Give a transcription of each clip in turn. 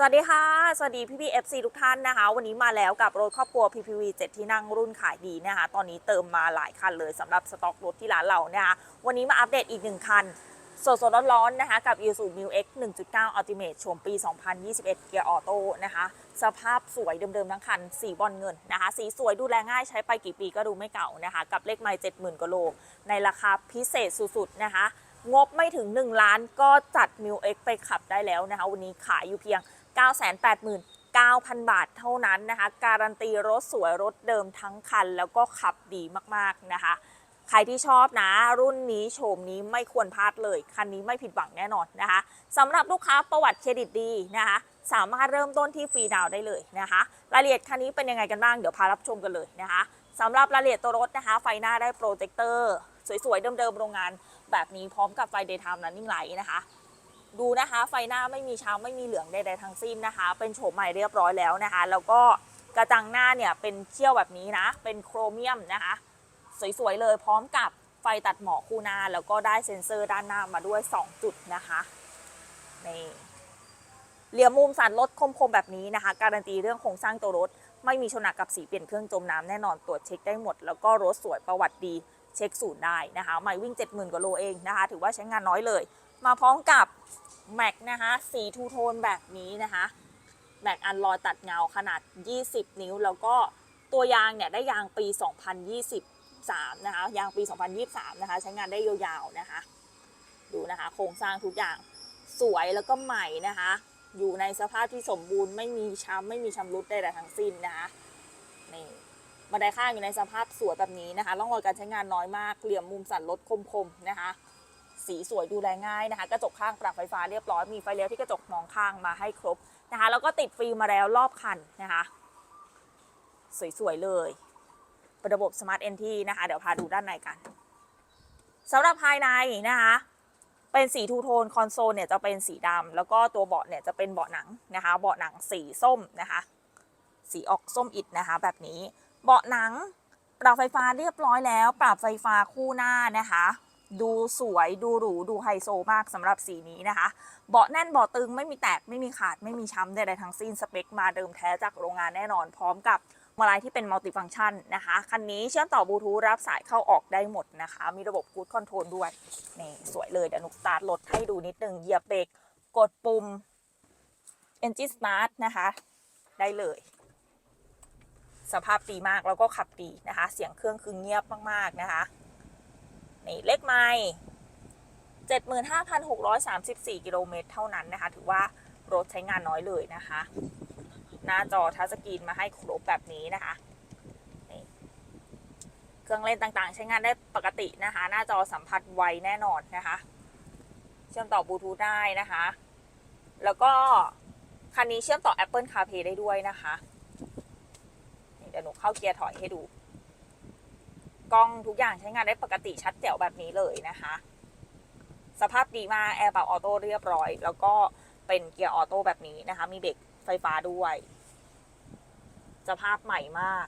สวัสดีค่ะ สวัสดีพี่พี่เอฟซีทุกท่านนะคะ วันนี้มาแล้วกับรถครอบครัว PPV 7 ที่นั่งรุ่นขายดีนะคะ ตอนนี้เติมมาหลายคันเลยสำหรับสต็อกรถที่ร้านเรานะคะ วันนี้มาอัปเดตอีกหนึ่งคันสดๆร้อนๆนะคะ กับ Isuzu Mu X 1.9 Ultimate ชมปี 2021 เกียร์ออโต้นะคะ สภาพสวยเดิมๆทั้งคัน สีบอลเงินนะคะ สีสวยดูแลง่ายใช้ไปกี่ปีก็ดูไม่เก่านะคะ กับเลขไมล์70,000กว่าโล ในราคาพิเศษสุดๆนะคะ งบไม่ถึง 1 ล้านก็จัด Mu X ไปขับได้แล้วนะคะ วันนี้ขายอยู่เพียง 989,000 บาทเท่านั้นนะคะ การันตีรถสวยรถเดิมทั้งคัน แล้วก็ขับดีมากๆนะคะ ใครที่ชอบนะ รุ่นนี้โฉมนี้ไม่ควรพลาดเลย คันนี้ไม่ผิดหวังแน่นอนนะคะสำหรับลูกค้าประวัติเครดิตดีนะคะ สามารถเริ่มต้นที่ฟรีดาวได้เลยนะคะ รายละเอียดคันนี้เป็นยังไงกันบ้างเดี๋ยวพารับชมกันเลยนะคะสำหรับรายละเอียดตัวรถนะคะ ไฟหน้าได้โปรเจคเตอร์สวยๆเดิมๆโรงงาน แบบนี้พร้อมกับไฟ daytime running light นะคะ ดูนะคะไฟหน้าไม่มีช้ำไม่มีเหลืองใดๆทั้งสิ้นนะคะ เป็นโฉมใหม่เรียบร้อยแล้วนะคะ แล้วก็กระจังหน้าเนี่ยเป็นเชี่ยวแบบนี้นะ เป็นโครเมียมนะคะ สวยๆเลยพร้อมกับไฟตัดหมอกคู่หน้าแล้วก็ได้เซ็นเซอร์ด้านหน้ามาด้วย 2 จุดนะคะนี่เหลี่ยมมุมสันรถคมๆ แบบนี้นะคะ การันตีเรื่องโครงสร้างตัวรถ ไม่มีชนหนักกับสีเปลี่ยนเครื่องจมน้ำแน่นอนตรวจเช็คได้หมด แล้วก็รถสวยประวัติดี เช็คศูนย์ได้นะคะไม่วิ่ง 70,000 กว่าโลเองนะคะ ถือว่าใช้งานน้อยเลย มาพร้อมกับแม็กนะคะสีทูโทนแบบนี้นะคะแม็กอันลอยตัดเงาขนาด 20 นิ้ว แล้วก็ตัวยางเนี่ยได้ยางปี 2023 นะคะ ยางปี 2023 นะคะ ใช้งานได้ยาวๆนะคะ ดูนะคะ โครงสร้างทุกอย่างสวยแล้วก็ใหม่นะคะ อยู่ในสภาพที่สมบูรณ์ไม่มีช้ำไม่มีชำรุดใดๆทั้งสิ้นนะคะนี่ บันไดข้างอยู่ในสภาพสวยแบบนี้นะคะร่องรอยการใช้งานน้อยมากเหลี่ยมมุมสันรถคมๆนะคะ สีสวยดูแลง่ายนะคะ กระจกข้างปรับไฟฟ้าเรียบร้อยมีไฟเลี้ยวที่กระจกมองข้างมาให้ครบนะคะแล้วก็ติดฟิล์มมาแล้วรอบคันนะคะ สวยๆเลยเป็นระบบ Smart NT นะคะ เดี๋ยวพาดูด้านในกันสำหรับภายในนะคะเป็นสีทูโทนคอนโซลเนี่ยจะเป็นสีดำแล้วก็ตัวเบาะเนี่ยจะเป็นเบาะหนังนะคะ เบาะหนังสีส้มนะคะ สีออกส้มอิดนะคะ แบบนี้ เบาะหนัง ปรับไฟฟ้าเรียบร้อยแล้ว ปรับไฟฟ้าคู่หน้านะคะ ดูสวยดูหรูดูไฮโซมากสำหรับสีนี้นะคะ เบาะแน่นเบาะตึงไม่มีแตกไม่มีขาดไม่มีช้ำใดๆทั้งสิ้นสเปคมาเดิมแท้จากโรงงานแน่นอนพร้อมกับมาลายที่เป็นมัลติฟังก์ชันนะคะคันนี้เชื่อมต่อบลูทูธรับสายเข้าออกได้หมดนะคะ มีระบบกูดคอนโทรลด้วยนี่สวยเลยเดี๋ยวหนุกสตาร์ทรถให้ดูนิดนึงเหยียบเบรกกดปุ่ม Engine Start นะคะ ได้เลย สภาพดีมากแล้วก็ขับดีนะคะ เสียงเครื่องคือเงียบมากๆนะคะนี่เลขไมล์75,634 กิโลเมตรเท่านั้นนะคะ ถือว่ารถใช้งานน้อยเลยนะคะ หน้าจอทัชสกรีนมาให้ครบแบบนี้นะคะนี่เครื่องเล่นต่างๆ ใช้งานได้ปกตินะคะ หน้าจอสัมผัสไวแน่นอนนะคะ เชื่อมต่อบลูทูธได้นะคะ แล้วก็คันนี้เชื่อมต่อ Apple CarPlay ได้ด้วยนะคะ ดี๋ยวหนูเข้าเกียร์ถอยให้ดู กล้องทุกอย่างใช้งานได้ปกติชัดแจ๋วแบบนี้เลยนะคะ สภาพดีมากแอร์เปรับออโต้เรียบร้อย แล้วก็เป็นเกียร์ออโต้แบบนี้นะคะ มีเบรกไฟฟ้าด้วย สภาพใหม่มาก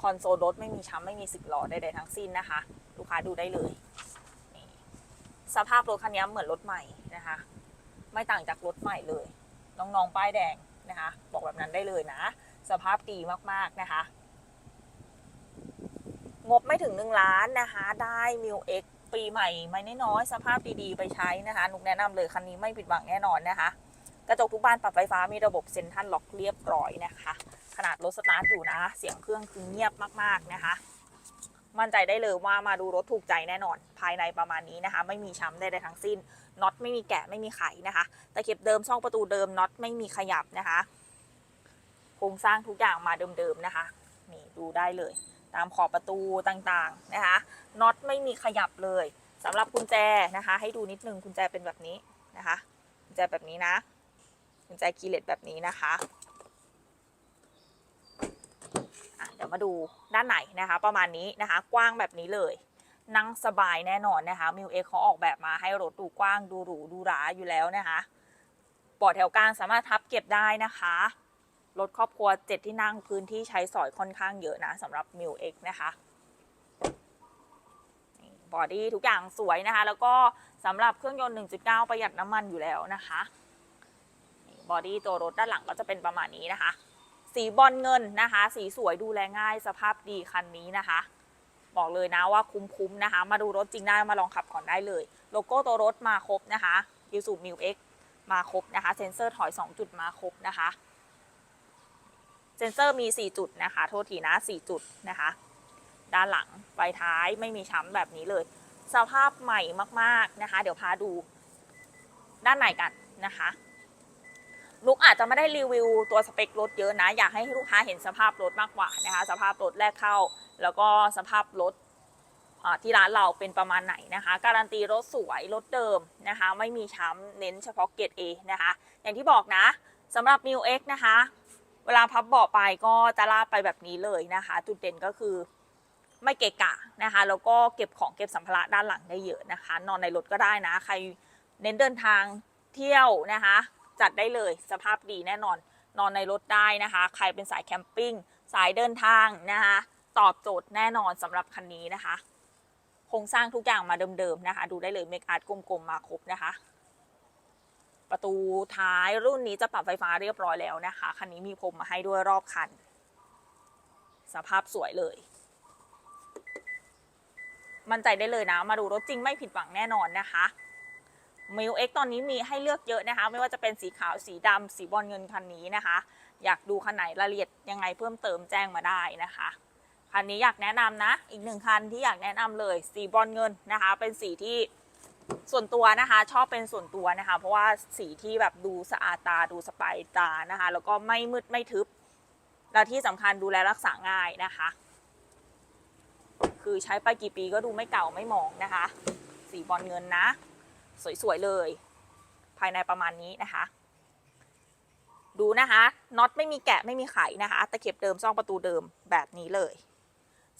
คอนโซลรถไม่มีช้ำไม่มีสึกหลอใดๆทั้งสิ้นนะคะ ลูกค้าดูได้เลยสภาพรถคันนี้เหมือนรถใหม่นะคะ ไม่ต่างจากรถใหม่เลย น้องๆ ป้ายแดงนะคะ บอกแบบนั้นได้เลยนะ สภาพดีมากๆนะคะ งบไม่ถึง 1 ล้านนะคะ ได้มิวเอ็กปีใหม่ไม่น้อยสภาพดีๆ ไปใช้นะคะนุกแนะนำเลยคันนี้ไม่ผิดหวังแน่นอนนะคะ กระจกทุกบานปรับไฟฟ้ามีระบบเซ็นทรัลล็อกเรียบร้อยนะคะ ขนาดรถสตาร์ทอยู่นะ เสียงเครื่องคือเงียบมากๆนะคะมั่นใจได้เลยว่ามาดูรถถูกใจแน่นอน ภายในประมาณนี้นะคะ ไม่มีช้ำใดๆทั้งสิ้นน็อตไม่มีแกะไม่มีไขนะคะตะเข็บเดิมช่องประตูเดิมน็อตไม่มีขยับนะคะ โครงสร้างทุกอย่างมาเดิมๆนะคะนี่ดูได้เลย ตามขอบประตูต่างๆนะคะน็อตไม่มีขยับเลยสำหรับกุญแจนะคะ ให้ดูนิดนึงกุญแจเป็นแบบนี้นะคะกุญแจแบบนี้นะกุญแจคีย์เลสแบบนี้นะคะเดี๋ยวมาดูด้านไหนนะคะ ประมาณนี้นะคะ กว้างแบบนี้เลย นั่งสบายแน่นอนนะคะมิวเอเขาออกแบบมาให้รถดูกว้างดูหรูดูหราอยู่แล้วนะคะเบาะแถวกลางสามารถพับเก็บได้นะคะ รถครอบครัวเจ็ดที่นั่งพื้นที่ใช้สอยค่อนข้างเยอะนะสำหรับ m ิ X นะคะบอดี้ทุกอย่างสวยนะคะ แล้วก็สำหรับเครื่องยนต์ 1.9 ประหยัดน้ำมันอยู่แล้วนะคะบอดี้ตัวรถด้านหลังก็จะเป็นประมาณนี้นะคะ สีบอลเงินนะคะ สีสวยดูแลง่ายสภาพดีคันนี้นะคะ บอกเลยนะว่าคุ้มๆนะคะ มาดูรถจริงได้มาลองขับก่อนได้เลย โลโก้ตัวรถมาครบนะคะยูสูมิวเอ็กมาครบนะคะ เซ็นเซอร์ถอย 2 จุดมาครบนะคะ เซ็นเซอร์มี 4 จุดนะคะ โทษทีนะ 4 จุดนะคะ ด้านหลังไฟท้ายไม่มีช้ำแบบนี้เลย สภาพใหม่มากๆนะคะ เดี๋ยวพาดูด้านในกันนะคะลูกอาจจะไม่ได้รีวิวตัวสเปครถเยอะนะ อยากให้ลูกค้าเห็นสภาพรถมากกว่านะคะ สภาพรถแรกเข้า แล้วก็สภาพรถที่ร้านเราเป็นประมาณไหนนะคะ การันตีรถสวยรถเดิมนะคะ ไม่มีช้ำเน้นเฉพาะเกรด A นะคะ อย่างที่บอกนะสำหรับ m ิ X นะคะ เวลาพับเบาะไปก็จะลาดไปแบบนี้เลยนะคะ จุดเด่นก็คือไม่เกะกะนะคะแล้วก็เก็บของเก็บสัมภาระด้านหลังได้เยอะนะคะ นอนในรถก็ได้นะ ใครเน้นเดินทางเที่ยวนะคะ จัดได้เลยสภาพดีแน่นอน นอนในรถได้นะคะ ใครเป็นสายแคมปิ้งสายเดินทางนะคะตอบโจทย์แน่นอนสำหรับคันนี้นะคะโครงสร้างทุกอย่างมาเดิมๆนะคะ ดูได้เลยเมคอาร์ตกลมๆมาครบนะคะ ประตูท้ายรุ่นนี้จะปรับไฟฟ้าเรียบร้อยแล้วนะคะ คันนี้มีพรมมาให้ด้วยรอบคัน สภาพสวยเลย มั่นใจได้เลยนะ มาดูรถจริงไม่ผิดหวังแน่นอนนะคะมิวเอ็กตอนนี้มีให้เลือกเยอะนะคะ ไม่ว่าจะเป็นสีขาวสีดำสีบอลเงินคันนี้นะคะ อยากดูคันไหนรายละเอียดยังไงเพิ่มเติมแจ้งมาได้นะคะคันนี้อยากแนะนำนะ อีกหนึ่งคันที่อยากแนะนำเลยสีบอลเงินนะคะ เป็นสีที่ ส่วนตัวนะคะชอบเป็นส่วนตัวนะคะ เพราะว่าสีที่แบบดูสะอาดตาดูสบายตานะคะ แล้วก็ไม่มืดไม่ทึบ และที่สำคัญดูแลรักษาง่ายนะคะ คือใช้ไปกี่ปีก็ดูไม่เก่าไม่หมองนะคะ สีบอลเงินนะ สวยๆเลย ภายในประมาณนี้นะคะ ดูนะคะน็อตไม่มีแกะไม่มีไขนะคะตะเข็บเดิมซ่องประตูเดิมแบบนี้เลย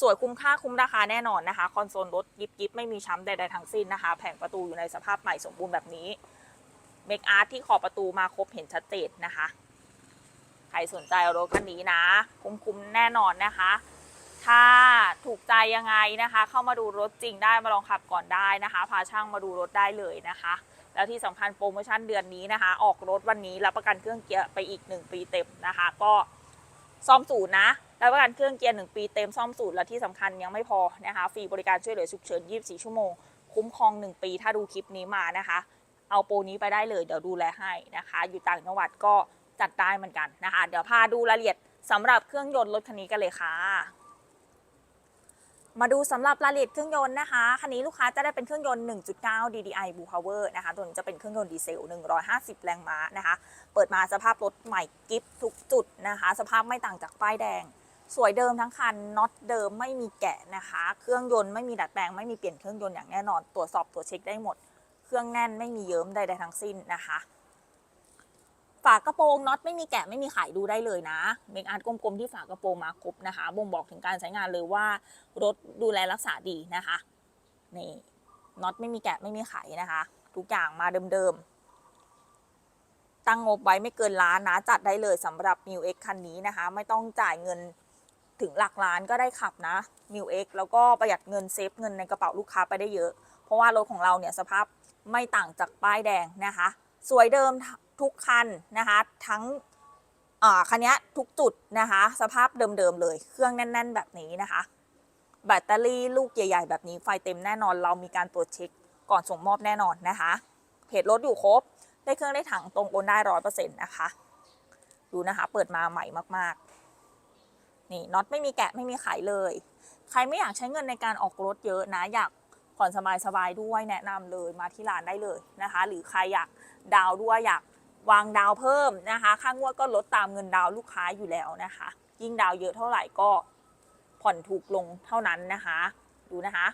สวยคุ้มค่าคุ้มราคาแน่นอนนะคะ คอนโซลรถยิบยิบไม่มีช้ำใดๆทั้งสิ้นนะคะ แผงประตูอยู่ในสภาพใหม่สมบูรณ์แบบนี้เมคอาร์ตที่ขอบประตูมาครบเห็นชัดเจนนะคะ ใครสนใจรถคันนี้นะ คุ้มๆแน่นอนนะคะ ถ้าถูกใจยังไงนะคะ เข้ามาดูรถจริงได้มาลองขับก่อนได้นะคะ พาช่างมาดูรถได้เลยนะคะ แล้วที่สำคัญโปรโมชั่นเดือนนี้นะคะ ออกรถวันนี้รับประกันเครื่องเกียร์ไปอีก 1 ปีเต็มนะคะ ก็ซ่อมศูนย์นะ รับประกันเครื่องเกียร์ 1 ปีเต็มซ่อมศูนย์และที่สำคัญยังไม่พอนะคะฟรีบริการช่วยเหลือฉุกเฉิน 24 ชั่วโมง คุ้มครอง 1 ปีถ้าดูคลิปนี้มานะคะ เอาโปรนี้ไปได้เลยเดี๋ยวดูแลให้นะคะ อยู่ต่างจังหวัดก็จัดได้เหมือนกันนะคะ เดี๋ยวพาดูรายละเอียดสำหรับเครื่องยนต์รถคันนี้กันเลยค่ะมาดูสำหรับรายละเอียดเครื่องยนต์นะคะ คันนี้ลูกค้าจะได้เป็นเครื่องยนต์ 1.9 DDI Blue Power นะคะ ตัวนี้จะเป็นเครื่องยนต์ดีเซล 150 แรงม้านะคะ เปิดมาสภาพรถใหม่กิฟทุกจุดนะคะ สภาพไม่ต่างจากป้ายแดง สวยเดิมทั้งคันน็อตเดิมไม่มีแกะนะคะ เครื่องยนต์ไม่มีดัดแปลงไม่มีเปลี่ยนเครื่องยนต์อย่างแน่นอนตรวจสอบตรวจเช็คได้หมด เครื่องแน่นไม่มีเยิ้มใดๆทั้งสิ้นนะคะฝากระโปรงน็อตไม่มีแกะไม่มีไขดูได้เลยนะเมคอาร์ตกลมๆที่ฝากระโปรงมาครบนะคะบ่งบอกถึงการใช้งานเลยว่ารถดูแลรักษาดีนะคะนี่น็อตไม่มีแกะไม่มีไขนะคะ ทุกอย่างมาเดิมๆตั้งงบไว้ไม่เกินล้านนะจัดได้เลยสำหรับ m ิ X คันนี้นะคะ ไม่ต้องจ่ายเงิน ถึงหลักล้านก็ได้ขับนะ m ิ X แล้วก็ประหยัดเงินเซฟเงินในกระเป๋าลูกค้าไปได้เยอะ เพราะว่ารถของเราเนี่ยสภาพไม่ต่างจากป้ายแดงนะคะ สวยเดิมทุกคันนะคะทั้งคันนี้ทุกจุดนะคะ สภาพเดิมๆเลย เครื่องแน่น ๆ แบบนี้นะคะ แบตเตอรี่ลูกใหญ่ ๆ แบบนี้ไฟเต็มแน่นอน เรามีการตรวจเช็คก่อนส่งมอบแน่นอนนะคะเพจรถอยู่ครบ ได้เครื่องได้ถังตรงโอนได้ร้อยเปอร์เซ็นต์นะคะ ดูนะคะ เปิดมาใหม่มากๆ นี่น็อตไม่มีแกะไม่มีไขเลย ใครไม่อยากใช้เงินในการออกรถเยอะนะอยากผ่อนสบายๆด้วยแนะนำเลยมาที่ร้านได้เลยนะคะ หรือใครอยากดาวด้วยอยากวางดาวเพิ่มนะคะ ค่างวดก็ลดตามเงินดาวลูกค้าอยู่แล้วนะคะ ยิ่งดาวเยอะเท่าไหร่ก็ผ่อนถูกลงเท่านั้นนะคะ ดูนะคะ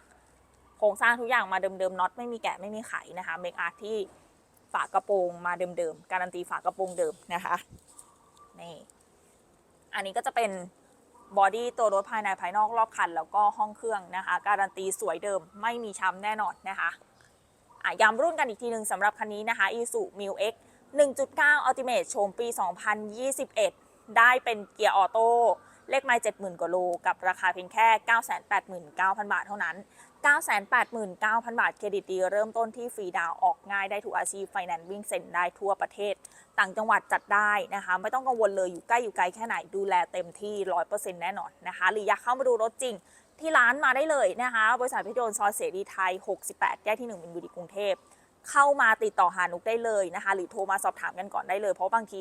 โครงสร้างทุกอย่างมาเดิมๆน็อตไม่มีแกะไม่มีไขนะคะเมคอาร์ที่ฝากระโปรงมาเดิมๆการันตีฝากระโปรงเดิมนะคะนี่อันนี้ก็จะเป็น บอดี้ตัวรถภายในภายนอกรอบคัน แล้วก็ห้องเครื่องนะคะ การันตีสวยเดิมไม่มีช้ำแน่นอนนะคะอะย้ำรุ่นกันอีกทีหนึ่งสำหรับคันนี้นะคะ Isuzu Mil X 1.9 Ultimate โฉมปี 2021 ได้เป็นเกียร์ออโต้เลขไมล์70,000 กว่าโล กับราคาเพียงแค่ 989,000 บาทเท่านั้น 989,000 บาท เครดิตดีเริ่มต้นที่ฟรีดาวออกง่ายได้ทุกอาชีพไฟแนนซ์วิ่งเซ็นได้ทั่วประเทศ ต่างจังหวัดจัดได้นะคะ ไม่ต้องกังวลเลยอยู่ใกล้อยู่ไกลแค่ไหนดูแลเต็มที่ 100%แน่นอนนะคะ หรืออยากเข้ามาดูรถจริงที่ร้านมาได้เลยนะคะ บริษัทพิโดนซอยเสรีไทย 68 แยกที่1มินบุรีกรุงเทพ เข้ามาติดต่อหานุกได้เลยนะคะ หรือโทรมาสอบถามกันก่อนได้เลยเพราะบางที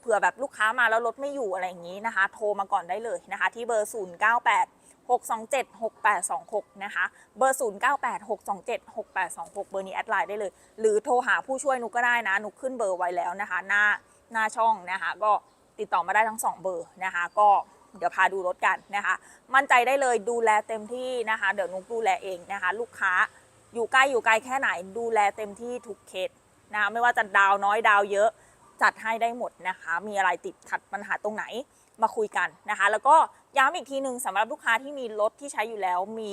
เผื่อแบบลูกค้ามาแล้วรถไม่อยู่อะไรอย่างนี้นะคะ โทรมาก่อนได้เลยนะคะ ที่เบอร์ 098 627 6826 นะคะ เบอร์ 098 627 6826 เบอร์นี้แอดไลน์ได้เลย หรือโทรหาผู้ช่วยนุกก็ได้นะ นุกขึ้นเบอร์ไว้แล้วนะคะ หน้าหน้าช่องนะคะ ก็ติดต่อมาได้ทั้ง 2 เบอร์นะคะ ก็เดี๋ยวพาดูรถกันนะคะ มั่นใจได้เลยดูแลเต็มที่นะคะ เดี๋ยวนุกดูแลเองนะคะ ลูกค้าอยู่ใกล้อยู่ไกลแค่ไหนดูแลเต็มที่ทุกเคสนะคะไม่ว่าจะดาวน้อยดาวเยอะจัดให้ได้หมดนะคะ มีอะไรติดขัดปัญหาตรงไหน มาคุยกันนะคะ แล้วก็ย้ำอีกทีหนึ่งสำหรับลูกค้าที่มีรถที่ใช้อยู่แล้วมี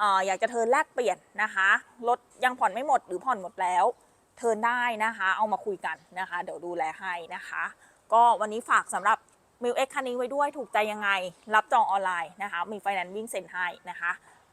ออยากจะเทิร์นแลกเปลี่ยนนะคะรถยังผ่อนไม่หมดหรือผ่อนหมดแล้ว เทิร์นได้นะคะ เอามาคุยกันนะคะ เดี๋ยวดูแลให้นะคะ ก็วันนี้ฝากสำหรับมิวเอ็กคันนี้ไว้ด้วยถูกใจยังไง รับจองออนไลน์นะคะ มีไฟแนนซ์วิ่งเซ็นให้นะคะ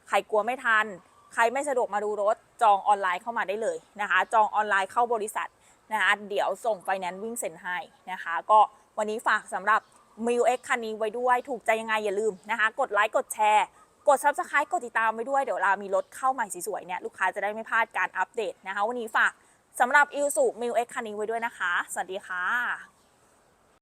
ใครกลัวไม่ทัน ใครไม่สะดวกมาดูรถจองออนไลน์เข้ามาได้เลยนะคะ จองออนไลน์เข้าบริษัทนะคะเดี๋ยวส่งไฟแนนซ์วิ่งเซ็นให้นะคะ ก็วันนี้ฝากสำหรับ มิวเอ็กคันนี้ไว้ด้วย ถูกใจยังไงอย่าลืมนะคะ กดไลค์กดแชร์ กด Subscribe กดติดตามไว้ด้วยเดี๋ยวเรามีรถเข้าใหม่สวยๆเนี่ยลูกค้าจะได้ไม่พลาดการอัปเดตนะคะ วันนี้ฝากสำหรับอิลสุมิวเอ็กคันนี้ไว้ด้วยนะคะ สวัสดีค่ะ